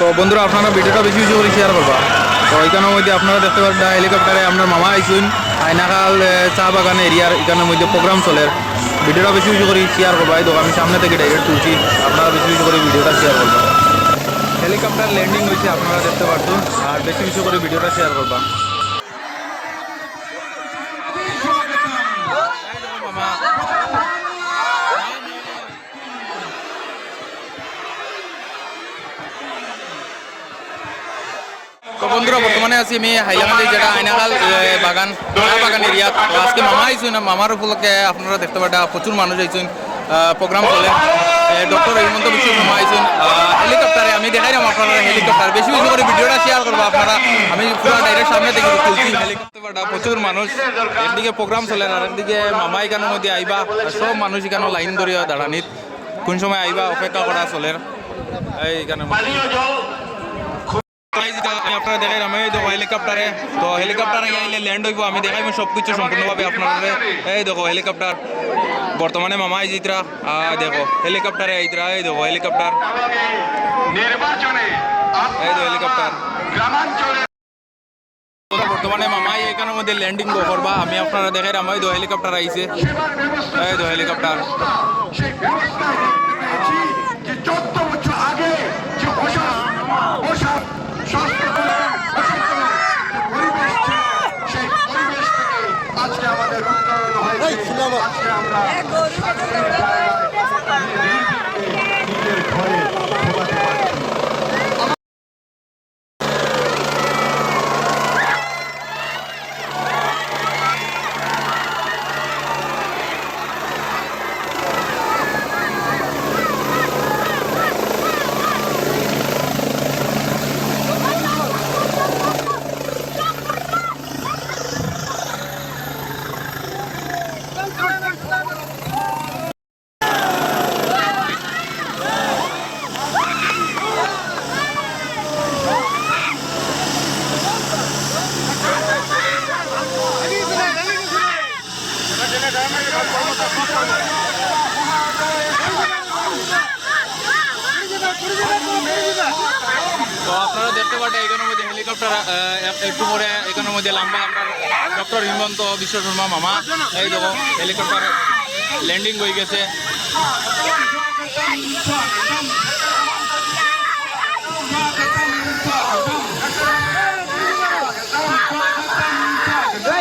তো বন্ধুরা, আপনারা ভিডিওটা বেশি বেশি করে শেয়ার করবা। তো এখানের মধ্যে আপনারা দেখতে পারেন হেলিকপ্টারে আপনার মামা আইসুন। আইনাকাল চা বাগান এরিয়ার এখানের মধ্যে প্রোগ্রাম চলে। ভিডিওটা বেশি বেশি করে শেয়ার করবা। এই দেখো আমি সামনে থেকে ডাইরেক্ট তুলছি। আপনারা বেশি বেশি করে ভিডিওটা শেয়ার করবা। হেলিকপ্টার ল্যান্ডিং হয়েছে, আপনারা দেখতে পারছেন। আর বেশি বেশি করে ভিডিওটা শেয়ার করবা। তো বন্ধুরা বর্তমানে আছি আমি হাইলাকান্দি যেটা আইনাকাল এ, বাগান বাগান এরিয়া তো আজকে মামা আইসুন মামার উপলক্ষে আপনারা দেখতে পাটা প্রচুর মানুষ আইসুন প্রোগ্রাম চলে। ডক্টর হিমন্ত বিশ্ব শর্মা আইসুন হেলিকপ্টারে আমি দেখাইলাম আপনারা হেলিকপ্টার বেশি বেশি করে ভিডিওটা শেয়ার করব আপনারা আমি পুরো ডাইরেক্ট সামনে থেকে তুলছি হেলিকপ্টারটা প্রচুর মানুষ একদিকে প্রোগ্রাম চলে আর একদিকে মামা এখানের মধ্যে আইবা সব মানুষ এখানে লাইন ধরিয়া দাঁড়ানিত। কোন সময় আইবা অপেক্ষা করা চলে। এইখানে আমি আপনারা দেখাই আমি দেখো হেলিকপ্টারে তো হেলিকপ্টারে আইলে ল্যান্ড হইব আমি দেখাই সব কিছু সম্পূর্ণভাবে আপনারা এই দেখো হেলিকপ্টার বর্তমানে মামা জিতরা আহ, দেখো হেলিকপ্টারে আইতরা এই দেখো হেলিকপ্টার নির্বাচনে এই তো হেলিকপ্টার গ্রামাঞ্চলে বর্তমানে মামাই এখানের মধ্যে ল্যান্ডিং করবা আমি আপনারা দেখাই আমি তো হেলিকপ্টার আইছে। এই তো হেলিকপ্টার হয়েছে তো আপনারা দেখতে পারেন এখানের মধ্যে হেলিকপ্টার একটু পরে এখানের মধ্যে লম্বা আপনার ডক্টর হিমন্ত বিশ্ব শর্মা মামা, এই দেখো হেলিকপ্টার ল্যান্ডিং হয়ে গেছে।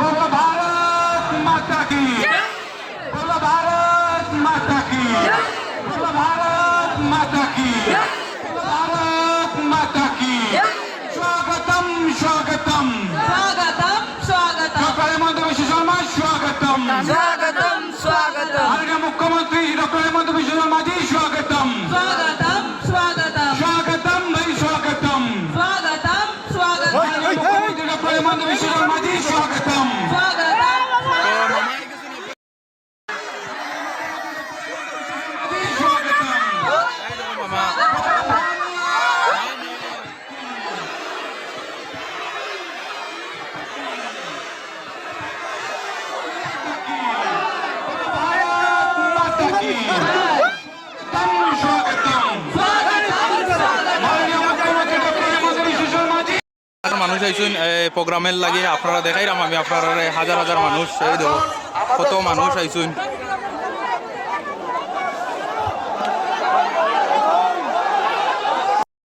বলো ভারত মাতা কি? বলো ভারত মাতা কি? বলো ভারত মাতা কি? বলো ভারত মাতা কি? স্বাগতম স্বাগতম। স্বাগতম স্বাগতম। সকলের মধ্যে বিশ্ব শর্মা স্বাগতম। স্বাগতম স্বাগতম। আজকে মুখ্যমন্ত্রী ডক্টর হেমন্ত বিশ্ব শর্মাজি স্বাগতম। স্বাগতম স্বাগতম। স্বাগতম ভাই স্বাগতম। স্বাগতম স্বাগতম। ডক্টর হেমন্ত বিশ্ব শর্মাজি স্বাগতম। মানুষ আইসুন প্রোগ্রামের লাগে আপনারা দেখাইলাম, আমি আপনারা হাজার হাজার মানুষ দেব। কত মানুষ আইসুন